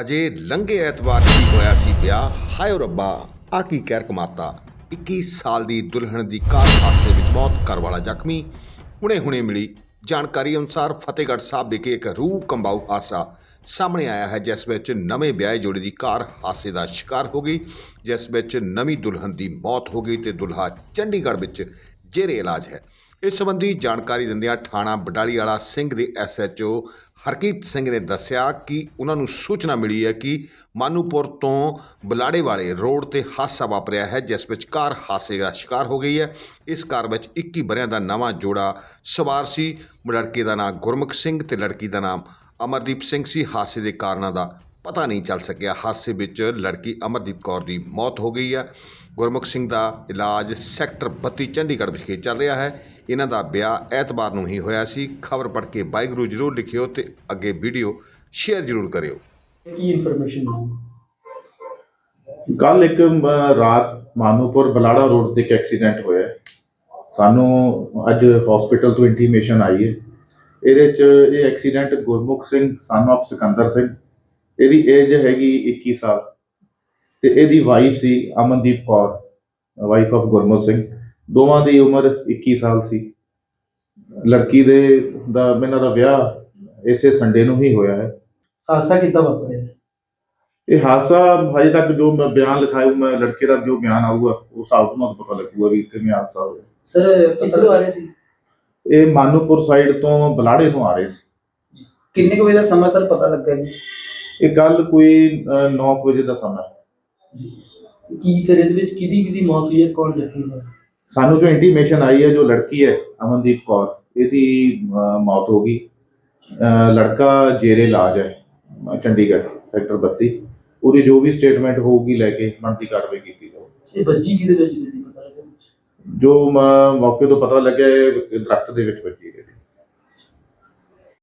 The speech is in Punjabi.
ਅਜੇ ਲੰਘੇ ਐਤਵਾਰ ਹੀ ਹੋਇਆ ਸੀ ਵਿਆਹ। ਹਾਏ ਰੱਬਾ ਆ ਕੀ ਕਹਿਰ ਕਮਾਤਾ। 21 ਸਾਲ ਦੀ ਦੁਲਹਨ ਦੀ ਕਾਰ ਹਾਦਸੇ ਵਿੱਚ ਮੌਤ, ਘਰ ਵਾਲਾ ਜ਼ਖਮੀ। ਹੁਣੇ ਹੁਣੇ ਮਿਲੀ। ਜਾਣਕਾਰੀ ਅਨੁਸਾਰ ਫਤਿਹਗੜ੍ਹ ਸਾਹਿਬ ਵਿਖੇ ਇੱਕ ਰੂਹ ਕੰਬਾਊ ਹਾਦਸਾ ਸਾਹਮਣੇ ਆਇਆ ਹੈ, ਜਿਸ ਵਿੱਚ ਨਵੇਂ ਵਿਆਹੇ ਜੋੜੇ ਦੀ ਕਾਰ ਹਾਦਸੇ ਦਾ ਸ਼ਿਕਾਰ ਹੋ ਗਈ, ਜਿਸ ਵਿੱਚ ਨਵੀਂ ਦੁਲਹਨ ਦੀ ਮੌਤ ਹੋ ਗਈ ਤੇ ਦੁਲਹਾ ਚੰਡੀਗੜ੍ਹ ਵਿੱਚ ਜੇਰੇ ਇਲਾਜ ਹੈ। ਇਸ ਸੰਬੰਧੀ ਜਾਣਕਾਰੀ ਦਿੰਦਿਆਂ ਥਾਣਾ ਬਡਾਲੀ ਵਾਲਾ ਸਿੰਘ ਦੇ ਐਸਐਚਓ ਹਰਕੀਤ ਸਿੰਘ ਨੇ ਦੱਸਿਆ ਕਿ ਉਹਨਾਂ ਨੂੰ ਸੂਚਨਾ ਮਿਲੀ ਹੈ ਕਿ ਮਾਨੂਪੁਰ ਤੋਂ ਬਲਾੜੇ ਵਾਲੇ ਰੋਡ ਤੇ ਹਾਦਸਾ ਵਾਪਰਿਆ ਹੈ, ਜਿਸ ਵਿੱਚ ਕਾਰ ਹਾਦਸੇ ਦਾ ਸ਼ਿਕਾਰ ਹੋ ਗਈ ਹੈ। ਇਸ ਕਾਰ ਵਿੱਚ 21 ਬਰਿਆਂ ਦਾ ਨਵਾਂ ਜੋੜਾ ਸਵਾਰ ਸੀ। ਲੜਕੇ ਦਾ ਨਾਮ ਗੁਰਮੁਖ ਸਿੰਘ ਤੇ ਲੜਕੀ ਦਾ ਨਾਮ ਅਮਰਦੀਪ ਸਿੰਘ ਸੀ। ਹਾਦਸੇ ਦੇ ਕਾਰਨਾਂ ਦਾ ਪਤਾ ਨਹੀਂ ਚੱਲ ਸਕਿਆ। ਹਾਦਸੇ ਵਿੱਚ ਲੜਕੀ ਅਮਰਦੀਪ ਕੌਰ ਦੀ ਮੌਤ ਹੋ ਗਈ ਹੈ। ਗੁਰਮੁਖ ਸਿੰਘ ਦਾ ਇਲਾਜ ਸੈਕਟਰ 32 ਚੰਡੀਗੜ੍ਹ ਵਿਖੇ ਚੱਲ ਰਿਹਾ ਹੈ। ਇਹਨਾਂ ਦਾ ਵਿਆਹ ਐਤਵਾਰ ਨੂੰ ਹੀ ਹੋਇਆ ਸੀ। ਖਬਰ ਪੜ੍ਹ ਕੇ ਵਾਹਿਗੁਰੂ ਜਰੂਰ ਲਿਖਿਓ ਤੇ ਅੱਗੇ ਵੀਡੀਓ ਸ਼ੇਅਰ ਜਰੂਰ ਕਰਿਓ। ਕੀ ਇਨਫੋਰਮੇਸ਼ਨ ਕੱਲ ਇੱਕ ਰਾਤ ਮਾਨੂਪੁਰ ਬਲਾੜਾ ਰੋਡ ਤੇ ਇੱਕ ਐਕਸੀਡੈਂਟ ਹੋਇਆ ਹੈ। ਸਾਨੂੰ ਅੱਜ ਹਸਪੀਟਲ ਤੋਂ ਇੰਟੀਮੇਸ਼ਨ ਆਈ ਹੈ। ਇਹਦੇ ਚ ਇਹ accident Gurmukh Singh son of Sikandar Singh. ਇਹਦੀ ਏਜ ਹੈਗੀ 21 ਸਾਲ। ਤੇ ਇਹਦੀ ਵਾਈਫ ਸੀ ਅਮਨਦੀਪ ਕੌਰ ਵਾਈਫ ਆਫ ਗੁਰਮੁਖ ਸਿੰਘ। ਦੋਵਾਂ ਦੀ ਉਮਰ 21 ਸਾਲ ਸੀ। ਲੜਕੀ ਦੇ ਦਾ ਇਹਨਾਂ ਦਾ ਵਿਆਹ ਇਸੇ ਸੰਡੇ ਨੂੰ ਹੀ ਹੋਇਆ ਹੈ। ਹਾਦਸਾ ਕਿੱਦਾਂ ਵਾਪਰਿਆ? ਇਹ ਹਾਦਸਾ ਹਜੇ ਤੱਕ ਜੋ ਮੈਂ ਬਿਆਨ ਲਿਖਾਇਆ ਮੈਂ ਲੜਕੇ ਦਾ ਜੋ ਬਿਆਨ ਆਊਗਾ ਉਸ ਹਿਸਾਬ ਨਾਲ ਪਤਾ ਲੱਗੂਗਾ ਵੀ ਕਿਵੇਂ ਹਾਦਸਾ ਹੋਇਆ। ਸਰ ਕਿੱਥੋਂ ਆ ਰਹੇ ਸੀ? ਇਹ ਮਾਨੂਪੁਰ ਸਾਈਡ ਤੋਂ ਬਲਾੜੇ ਨੂੰ ਆ ਰਹੇ ਸੀ। ਕਿੰਨੇ ਕੁ ਵਜੇ ਦਾ ਸਮਾਂ ਸਰ ਪਤਾ ਲੱਗਾ ਜੀ? ਇਹ ਗੱਲ ਕੋਈ 9 ਵਜੇ ਦਾ ਸਮਾਂ। ਕੀ ਫਿਰ ਇਹਦੇ ਵਿੱਚ ਕਿਹਦੀ ਕਿਹਦੀ ਮੌਤ ਹੋਈ ਹੈ? ਕੌਣ ਜ਼ਖਮੀ ਹੋਇਆ? ਸਾਨੂੰ ਜੋ ਇੰਟੀਮੇਸ਼ਨ ਆਈ ਹੈ ਜੋ ਲੜਕੀ ਹੈ ਅਮਨਦੀਪ ਕੌਰ ਇਹਦੀ ਮੌਤ ਹੋ ਗਈ। ਲੜਕਾ ਜੇਰੇ ਇਲਾਜ ਹੈ ਚੰਡੀਗੜ੍ਹ ਸੈਕਟਰ 32 ਉਹਦੀ ਜੋ ਵੀ ਸਟੇਟਮੈਂਟ ਹੋਊਗੀ ਲੈ ਕੇ ਬਣਦੀ ਕਾਰਵਾਈ ਕੀਤੀ ਜਾਊਗੀ ਇਹ ਬੱਜੀ ਕਿਹਦੇ ਵਿੱਚ ਨਹੀਂ ਪਤਾ ਲੱਗਾ ਜੋ ਮ- ਮੌਕੇ ਤੋਂ ਪਤਾ ਲੱਗਿਆ ਇਹ ਦਰਖਤ ਦੇ ਵਿੱਚ ਵੱਜੀ ਗਈ